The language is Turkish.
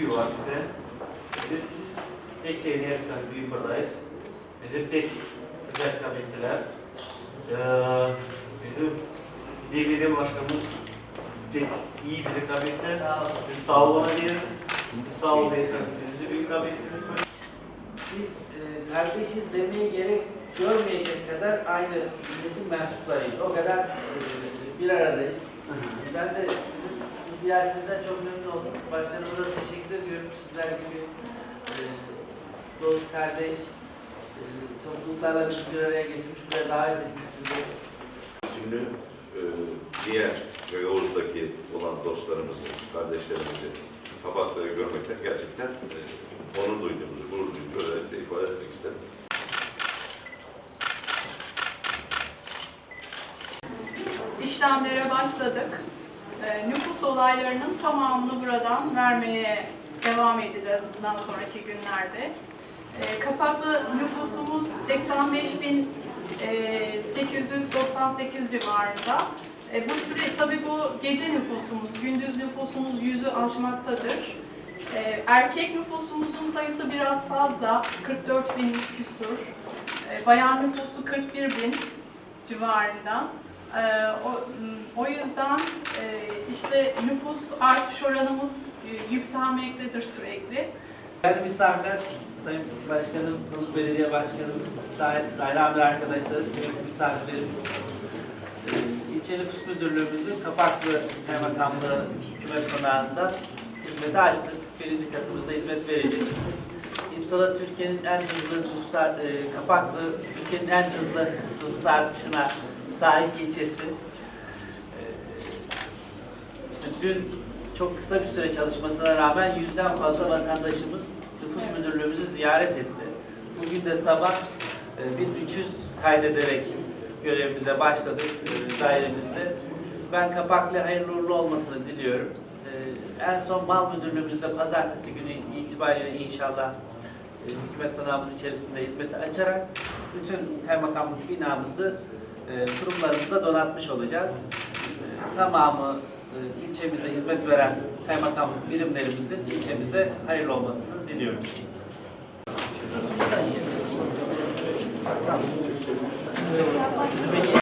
tüy var bizde. Biz tek seviyerseniz büyük buradayız. Bizim tek sıcak kabinetler. Ee, bizim DVD başkanımız pek iyi bize kabinetler. Biz sağ olmalıyız. Biz sağ olaysanız siz de büyük kabinetiniz var. Biz e, kardeşiz demeye gerek görmeyecek kadar aynı milletin mensuplarıyız. O kadar e, bir aradayız. Ben de sizin ziyaretinizden çok memnun oldum. Başkanımıza teşekkür ediyorum. Sizler gibi e, dost, kardeş e, topluluklarla bizi bir araya getirmiş, buraya davet etmiş sizi. Şimdi e, diğer ve Yavuz'daki olan dostlarımızı, kardeşlerimizi, kapakları görmekten gerçekten e, onur duyduğumuzu, gurur duyduğumuzu özellikle ifade etmek isterim. işlemlere başladık. Ee, nüfus olaylarının tamamını buradan vermeye devam edeceğiz bundan sonraki günlerde. Ee, kapaklı nüfusumuz 85.898 civarında. Ee, bu süre tabii bu gece nüfusumuz, gündüz nüfusumuz yüzü aşmaktadır. Erkek nüfusumuzun sayısı biraz fazla, 44 bin küsur. Bayan nüfusu 41 bin civarında. Ee, o, o yüzden e, işte nüfus artış oranımız e, yükselmektedir sürekli. Yani misafirler, Sayın Başkanım, Ulus Belediye Başkanım, daire, amir arkadaşlarım, kıymetli misafirlerim, e, ilçe nüfus müdürlüğümüzün Kapaklı Kaymakamlığı Hükümet Konağı'nda hizmete açtık. Birinci katımızda hizmet verecek. İmsala Türkiye'nin en hızlı nüfus, e, Kapaklı, Türkiye'nin en hızlı nüfus artışına sahip ilçesi. E, işte dün çok kısa bir süre çalışmasına rağmen yüzden fazla vatandaşımız nüfus müdürlüğümüzü ziyaret etti. Bugün de sabah e, 1300 kaydederek görevimize başladık e, dairemizde. Ben kapaklı hayırlı uğurlu olmasını diliyorum. E, En son mal müdürlüğümüzde pazartesi günü itibariyle inşallah e, hükümet konağımız içerisinde hizmeti açarak bütün kaymakamlık binamızı e, kurumlarımızda donatmış olacağız. E, Tamamı e, ilçemize hizmet veren kaymakamlık birimlerimizin ilçemize hayırlı olmasını diliyorum. Peki.